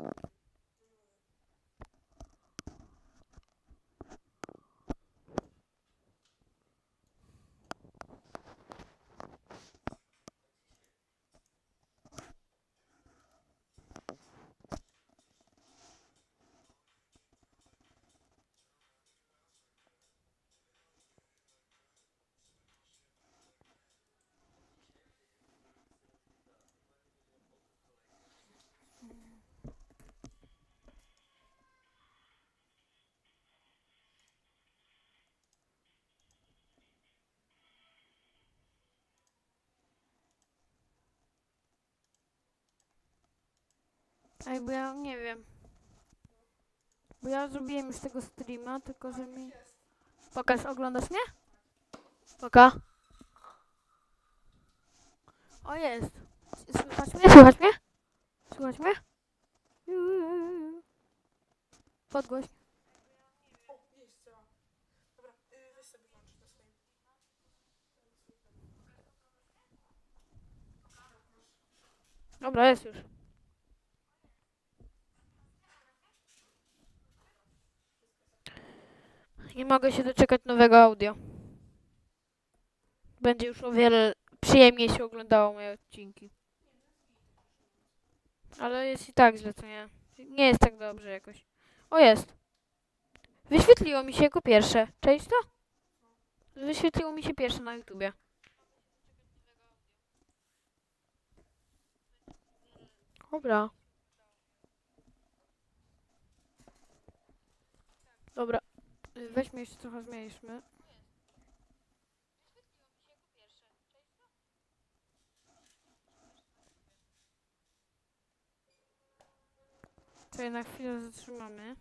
Uh-huh. Ej, bo ja nie wiem. Bo ja zrobiłem już tego streama, tylko że mi... Pokaż, oglądasz mnie? Poka. O, jest. Słychać mnie? Słychać mnie? Słychać mnie? Podgłoś. Dobra, jest już. Nie mogę się doczekać nowego audio. Będzie już o wiele przyjemniej się oglądało moje odcinki. Ale jest i tak źle, co nie? Nie jest tak dobrze jakoś. O, jest. Wyświetliło mi się jako pierwsze. Cześć to? Wyświetliło mi się pierwsze na YouTubie. Dobra. Weźmy jeszcze trochę zmniejszmy. Czekaj, na chwilę zatrzymamy.